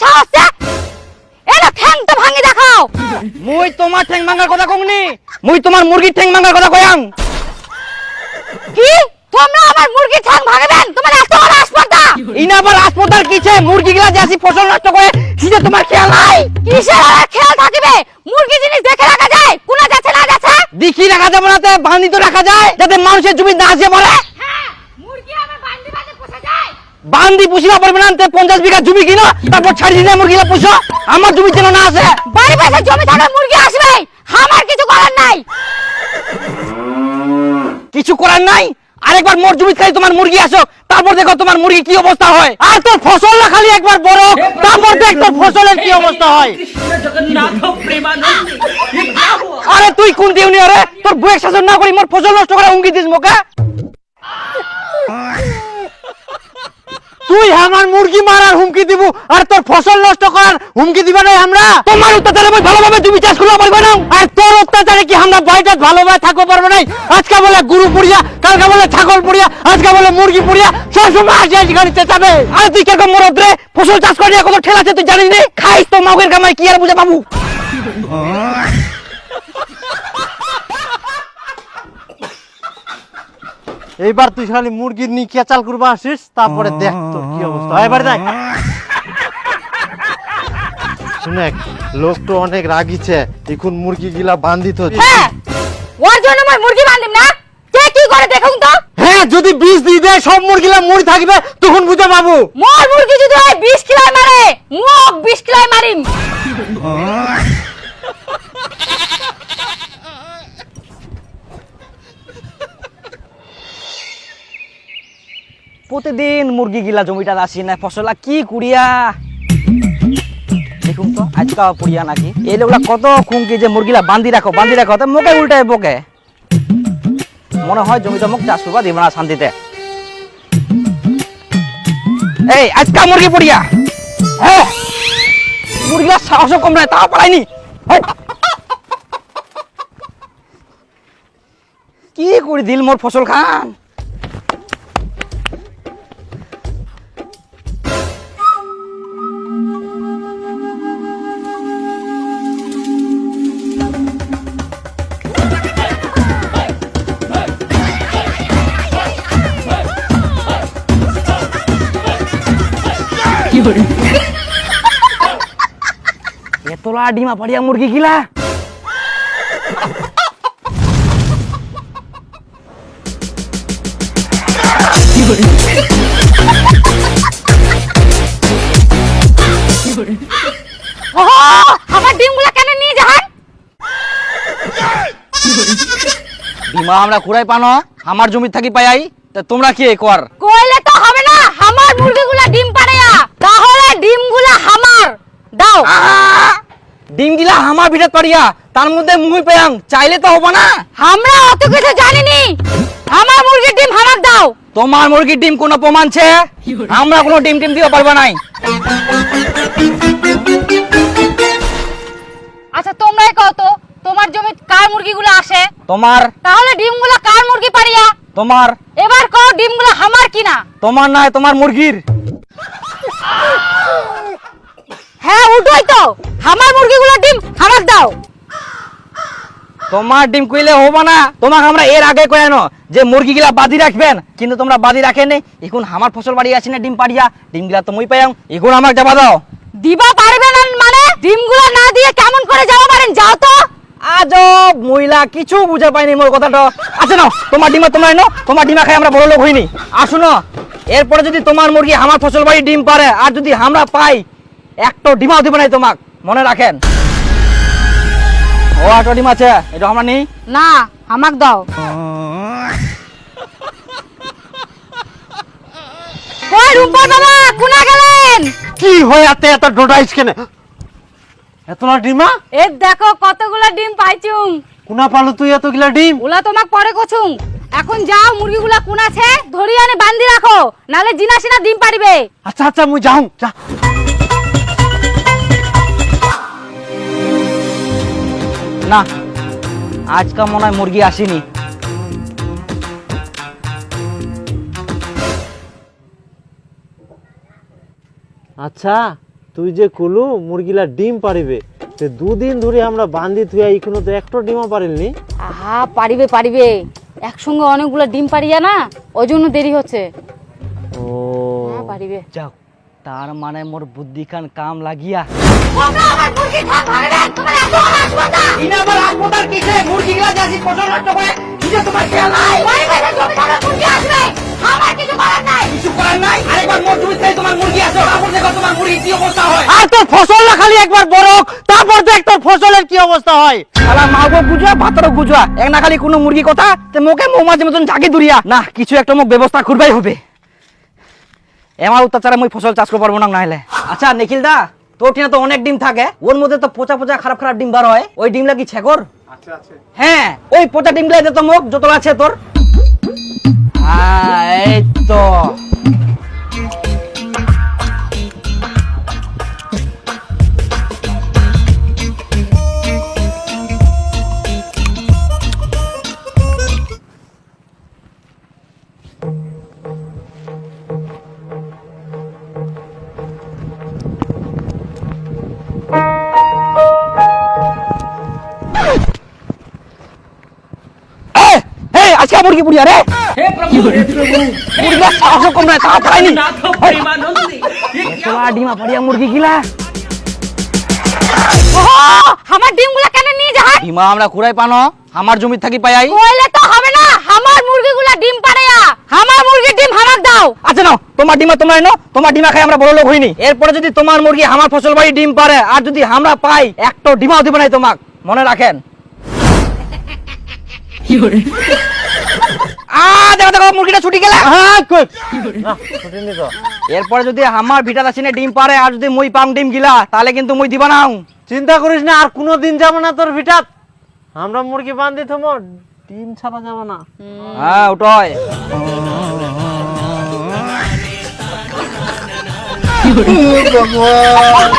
সাহসে? এলো ঠ্যাং তো ভাঙি দেখাও। মুই তোমার ঠ্যাং ভাঙার কথা কমনি মুই তোমার মুরগির ঠ্যাং ভাঙার কথা কয়াং। কি? তোমরা আমার মুরগির ঠ্যাং ভাঙবেন? তোমার এত বড় আসপর্দা ইনা আবার হাসপাতাল কিছে মুরগি গিলা যে আসি ফসল নষ্ট করে সেটা তোমার খেয়াল নাই? কিসের আর খেয়াল থাকিবে? মুরগি জিনিস দেখে রাখা যায় কোনা যাচ্ছে না যাচ্ছে? দেখি রাখা যাবে না তে বান্ধি তো রাখা যায় যাতে মানুষের জমি না আসে বলে। হ্যাঁ মুরগি আমার বান্দি পুষিবা পারবে না পঞ্চাশ বিঘা জমি কিনো তারপর ছাড়ি দিলে মুরগিলা পুষো। আমার জমি যেন না আসে বাড়ি পাশে জমি থাকা মুরগি আসবে। আমার কিছু করার নাই। কিছু করার নাই? আরেকবার মোর জমি খালি তোমার মুরগি আসো তারপর দেখো তোমার মুরগি কি অবস্থা হয়। আর তোর ফসল না খালি একবার বড় তারপর দেখ তোর ফসলের কি অবস্থা হয়। আরে তুই কোন দিউনি আরে তোর বুয়ের শাসন না করি মোর ফসল নষ্ট করে হুমকি দিস মোকে তুই আমার মুরগি মারার হুমকি দিব আর তোর ফসল নষ্ট করার হুমকি দিবা না আমরা? তোমার অত্যাচারে আমি ভালোভাবে তুমি চাষ করতে পারব না। আর তোর অত্যাচারে কি আমরা বাড়িটা ভালোভাবে থাকতে পারব না আজকে বলে গরু পুড়িয়া, কালকে বলে ছাগল পুড়িয়া, আজকে বলে মুরগি পুড়িয়া সবসময় আসি আসি গাড়িতে যাবে আরে তুই কীরকম মরদ রে ফসল চাষ করিয়া কত ঠেলা আছে তুই জানিস নে? খাইস তো মাগের কামাই, কি আর বুঝে বাবু এইবার তুই খালি মুরগির নিয়ে কেচাল করবা আসিস তারপরে দেখ তোর কি অবস্থা। এবার দেখ। শুনে লোক তো অনেক রাগিছে এখন মুরগি গিলা বান্ধিত হ্যাঁ ওর জন্য মই মুরগি বান্দিম না? কে কি করে দেখুন তো? হ্যাঁ যদি বিষ দিয়ে দেয় সব মুরগিলা মরি থাকবে তখন বুঝে পাবো মোর মুরগি যদি হয় 20 কিলো মারে। মুখ 20 কিলো মারিম। প্রতিদিন মুরগি গিলা জমিটা আসি না ফসলা কি কুড়িয়া? দেখুন তো, আজকা পুড়িয়া নাকি। এই লোকলা কত খুঁকি যে মুরগিলা বান্ধি রাখো বান্ধি রাখো, তো মোকে উল্টায় বকে। মনে হয় জমিটা মুখ চাষ করবা, দিব না শান্তিতে। এই, আজকা মুরগি পুড়িয়া। মুরগিলা সাহস কম নাই, তাও পালাইনি হেই। কি করে দিল মোর ফসল খান? এতলা ডিমা পাড়িয়া মুরগি গিলা ও আমার ডিমগুলো কেন নিয়ে যান ডিমা আমরা কুড়াই পানো আমার জমি থাকি পাই তা তোমরা কি কর? কইলে তো হবে না আমার মুরগিগুলা ডিম ডিমগুলা আমার দাও। ডিম গিলা আমার ভিতর পাড়িয়া তার মধ্যে মুই পেয়াং চাইলে তো হব না? আমরা অত কিছু জানিনি। আমার মুরগির ডিম আমার দাও। তোমার মুরগির ডিম কোনো প্রমাণ ছে? আমরা কোনো ডিম টিম দিতে পারব নাই। আচ্ছা তোমরাই কও তো তোমার জমি কার মুরগিগুলো আসে? তোমার তাহলে ডিমগুলো কার মুরগি পারিয়া? তোমার এবার কও ডিমগুলো আমার কিনা? তোমার নয় তোমার মুরগির। হ্যাঁ উঠোই তো। আমার মুরগিগুলো ডিম আমার দাও। তোমার ডিম কইলে হব না। তোমাকে আমরা এর আগে কয়ানো যে মুরগি গিলা বাদি রাখবেন কিন্তু তোমরা বাদি রাখেন এখন আমার ফসল বাড়ি আছে না ডিম পাড়িয়া। ডিম গিলা তো মুই পাইয়াং এখন আমাকে যাবা দাও। দিবা পারবে না মানে? ডিমগুলো না দিয়ে কেমন করে যাব পারেন? যাও তো। আজব মহিলা কিছু বুঝে পাইনি মোর কথাটা। আছে না তোমার ডিমা তোমার নো তোমার ডিমা খাই আমরা বড় লোক হইনি। আসো না এরপরে যদি তোমার মুরগি আমার ফসল বাড়ি ডিম পারে আর যদি আমরা পাই একটা ডিমাও দিব নাই তোমাক মনে রাখেন। ও একটা ডিম আছে এটা আমরা নেই? না আমাক দাও। কই রুম্পা বাবা কোনা গেলেন? কি হয় এত এত ডোডাইস কেন? এতলা ডিমা এ দেখো কতগুলা ডিম পাইছুম কোনা পালো তুই এতগুলা ডিম? ওলা তোমাক পরে কছুম এখন যাও মুরগিগুলা কোন আছে ধরি আনে বান্ধি রাখো নালে জিনা সিনা ডিম পারিবে আচ্ছা আচ্ছা মুই যাও যা। না আজকা মনে হয় মুরগি আসেনি। আচ্ছা তুই যে কুলু মুরগিলা ডিম পারিবে তে দুদিন ধরে আমরা বান্ধি থুয়া এখনও তো একটা ডিমও পারিলনি আহা পারিবে পারিবে একসঙ্গে অনেকগুলো ডিম পারিয়া না ওই জন্য দেরি হচ্ছে। ও। হ্যাঁ পারিবে যাও তার মানে মোর বুদ্ধি খান কাম লাগিয়া। আর তোর ফসল না খালি একবার বড় হোক, তারপর দেখ তোর ফসলের কি অবস্থা হয়। শালা মাগো গুজা ভাতরও গুজা এক না খালি কোনো মুরগি কথা তে মোকে মৌমাছি মতন ঝাঁকি দুরিয়া না কিছু একটা মোক ব্যবস্থা করবাই হবে। এমার অত্যাচারে মই ফসল চাষ করতে পারব না নাহলে। আচ্ছা নিখিল দা তোর টিনা তো অনেক ডিম থাকে। ওর মধ্যে তো পচা পচা খারাপ খারাপ ডিম বার হয়। ওই ডিম লাগি ছেকর? হ্যাঁ ওই পচা ডিম লাগে দে তো মুখ যত আছে তোর। এই তো। পুড়িয়া পুড়িয়ে পুড়িয়া রে? হে প্রভু। হে প্রভু মুরগা সাহস কম না তা খাইনি না তো প্রেমানন্দী তোলা ডিমা পড়িয়া মুরগি গিলা। কেন নিয়ে যা ডিমা আমরা কুড়াই পানো আমার জমি থাকি পাই কইলে তো হবে না আমার মুরগিগুলা ডিম পাড়াইয়া আমার মুরগি ডিম হামাক দাও। আচ্ছা নাও তোমার ডিমা তোমরা নাও তোমার ডিমা খাই আমরা বড় লোক হইনি। এরপরে যদি তোমার মুরগি আমার ফসল বাড়ি ডিম পারে আর যদি আমরা পাই একটা ডিমাও দিব নাই তোমাক। মনে রাখেন। কি আ দেখো দেখো মুরগিটা ছুটি গেলে। হ্যাঁ কই? না ছুটিনি তো এরপরে যদি আমার ভিটা দাসিনে ডিম পারে আর যদি মই পাম ডিম গিলা তাহলে কিন্তু মই দিবা নাও চিন্তা করিস না আর কোনো দিন যাব না তোর ভিটাত। আমরা মুরগি বান্ধি থমো ডিম ছাড়া যাব না। হ্যাঁ ওটাই। ভগবান।